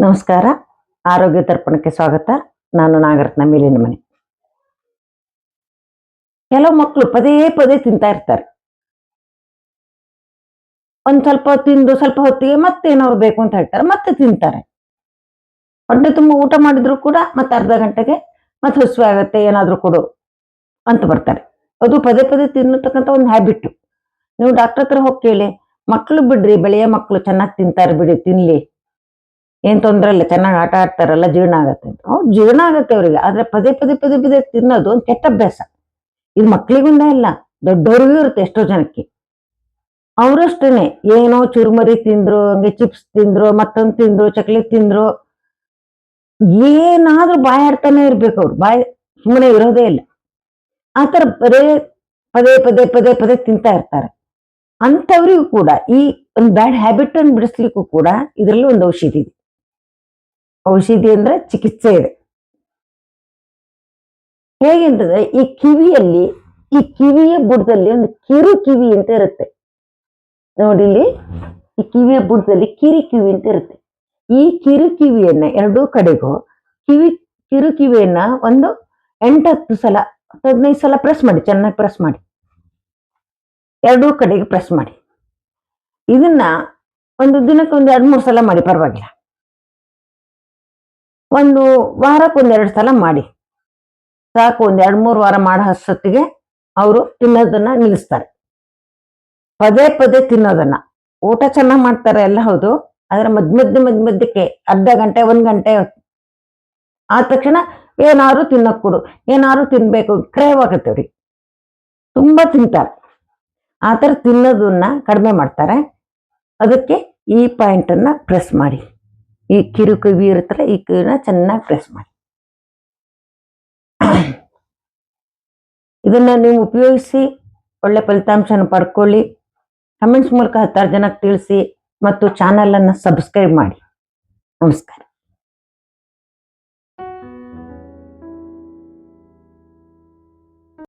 ನಮಸ್ಕಾರ. ಆರೋಗ್ಯ ತರ್ಪಣಕ್ಕೆ ಸ್ವಾಗತ. ನಾನು ನಾಗರತ್ನ ಮೇಲಿನ ಮನೆ. ಕೆಲವು ಮಕ್ಕಳು ಪದೇ ಪದೇ ತಿಂತಾ ಇರ್ತಾರೆ. ಒಂದ್ ಸ್ವಲ್ಪ ತಿಂದು ಸ್ವಲ್ಪ ಹೊತ್ತಿಗೆ ಮತ್ತೇನಾದ್ರು ಬೇಕು ಅಂತ ಹೇಳ್ತಾರೆ, ಮತ್ತೆ ತಿಂತಾರೆ. ಹೊಟ್ಟೆ ತುಂಬ ಊಟ ಮಾಡಿದ್ರು ಕೂಡ ಮತ್ತೆ ಅರ್ಧ ಗಂಟೆಗೆ ಮತ್ತೆ ಹಸುವೆ ಆಗತ್ತೆ, ಏನಾದರೂ ಕೊಡು ಅಂತ ಬರ್ತಾರೆ. ಅದು ಪದೇ ಪದೇ ತಿನ್ನತಕ್ಕಂಥ ಒಂದು ಹ್ಯಾಬಿಟ್ ನೀವು ಡಾಕ್ಟರ್ ಹತ್ರ ಹೋಗಿ ಕೇಳಿ ಮಕ್ಕಳು ಬಿಡ್ರಿ, ಬೆಳೆಯ ಮಕ್ಕಳು ಚೆನ್ನಾಗಿ ತಿಂತಾರೆ ಬಿಡಿ, ತಿನ್ಲಿ. ಏನ್ ತೊಂದ್ರೆ ಇಲ್ಲ, ಚೆನ್ನಾಗಿ ಆಟ ಆಡ್ತಾರಲ್ಲ, ಜೀರ್ಣ ಆಗತ್ತೆ ಅಂತ. ಅವ್ರು ಜೀರ್ಣ ಆಗತ್ತೆ ಅವ್ರಿಗೆ. ಆದ್ರೆ ಪದೇ ಪದೇ ಪದೇ ಪದೇ ತಿನ್ನೋದು ಒಂದು ಕೆಟ್ಟ ಅಭ್ಯಾಸ. ಇದು ಮಕ್ಳಿಗಿಂದ ಇಲ್ಲ, ದೊಡ್ಡವ್ರಿಗೂ ಇರುತ್ತೆ ಎಷ್ಟೋ ಜನಕ್ಕೆ. ಅವರಷ್ಟೇನೆ, ಏನೋ ಚುರುಮರಿ ತಿಂದ್ರು, ಹಂಗೆ ಚಿಪ್ಸ್ ತಿಂದ್ರು, ಮತ್ತೊಂದು ತಿಂದ್ರು ಚಕ್ಲಿ ತಿಂದ್ರು. ಏನಾದ್ರೂ ಬಾಯಾಡ್ತಾನೆ ಇರ್ಬೇಕು ಅವ್ರು. ಬಾಯಿ ಸುಮ್ಮನೆ ಇರೋದೇ ಇಲ್ಲ. ಆತರ ಬರೇ ಪದೇ ಪದೇ ಪದೇ ಪದೇ ತಿಂತಾ ಇರ್ತಾರೆ. ಅಂಥವ್ರಿಗೂ ಕೂಡ ಈ ಒಂದು ಬ್ಯಾಡ್ ಹ್ಯಾಬಿಟ್ ಅನ್ನು ಬಿಡಿಸ್ಲಿಕ್ಕೂ ಕೂಡ ಇದರಲ್ಲಿ ಒಂದು ಔಷಧಿ ಇದೆ. ಔಷಧಿ ಅಂದ್ರೆ ಚಿಕಿತ್ಸೆ ಇದೆ. ಹೇಗೆ ಅಂತಂದ್ರೆ ಈ ಕಿವಿಯಲ್ಲಿ, ಈ ಕಿವಿಯ ಬುಡದಲ್ಲಿ ಒಂದು ಕಿರು ಕಿವಿ ಅಂತ ಇರುತ್ತೆ. ನೋಡಿ ಇಲ್ಲಿ, ಈ ಕಿವಿಯ ಬುಡದಲ್ಲಿ ಕಿರಿ ಕಿವಿ ಅಂತ ಇರುತ್ತೆ. ಈ ಕಿರು ಕಿವಿಯನ್ನ ಎರಡೂ ಕಡೆಗೂ ಕಿವಿ, ಕಿರು ಕಿವಿಯನ್ನ ಒಂದು ಎಂಟತ್ತು ಸಲ, ಹದಿನೈದು ಸಲ ಪ್ರೆಸ್ ಮಾಡಿ, ಚೆನ್ನಾಗಿ ಪ್ರೆಸ್ ಮಾಡಿ. ಎರಡೂ ಕಡೆಗೆ ಪ್ರೆಸ್ ಮಾಡಿ. ಇದನ್ನ ಒಂದು ದಿನಕ್ಕೆ ಒಂದು ಎರಡು ಮೂರು ಸಲ ಮಾಡಿ, ಪರವಾಗಿಲ್ಲ. ಒಂದು ವಾರಕ್ಕೆ ಒಂದೆರಡು ಸಲ ಮಾಡಿ. ಸಾಕು, ಒಂದು ಎರಡು ಮೂರು ವಾರ ಮಾಡೋ ಅಷ್ಟೊತ್ತಿಗೆ ಅವರು ತಿನ್ನೋದನ್ನ ನಿಲ್ಲಿಸ್ತಾರೆ. ಪದೇ ಪದೇ ತಿನ್ನೋದನ್ನ. ಊಟ ಚೆನ್ನಾಗಿ ಮಾಡ್ತಾರೆ ಎಲ್ಲ ಹೌದು, ಆದ್ರೆ ಮಧ್ಯ ಮಧ್ಯ ಮಧ್ಯ ಮಧ್ಯಕ್ಕೆ ಅರ್ಧ ಗಂಟೆ, ಒಂದು ಗಂಟೆ ಆದ ತಕ್ಷಣ ಏನಾದ್ರು ತಿನ್ನಕ್ ಕೊಡು, ಏನಾದ್ರು ತಿನ್ಬೇಕು ಕ್ರೇವ್ ಆಗತ್ತೆ ಅವ್ರಿಗೆ. ತುಂಬಾ ತಿಂತಾರೆ. ಆ ಥರ ತಿನ್ನೋದನ್ನ ಕಡಿಮೆ ಮಾಡ್ತಾರೆ. ಅದಕ್ಕೆ ಈ ಪಾಯಿಂಟ್ ಅನ್ನ ಪ್ರೆಸ್ ಮಾಡಿ. ಈ ಕಿರು ಕಿವಿ ಇರುತ್ತಲ್ಲ, ಈ ಕಿವಿನ ಚೆನ್ನಾಗಿ ಪ್ರೆಸ್ ಮಾಡಿ. ಇದನ್ನು ನೀವು ಉಪಯೋಗಿಸಿ, ಒಳ್ಳೆ ಫಲಿತಾಂಶನ ಪಡ್ಕೊಳ್ಳಿ. ಕಮೆಂಟ್ಸ್ ಮೂಲಕ ಹತ್ತಾರು ಜನಕ್ಕೆ ತಿಳಿಸಿ ಮತ್ತು ಚಾನಲನ್ನು ಸಬ್ಸ್ಕ್ರೈಬ್ ಮಾಡಿ. ನಮಸ್ಕಾರ.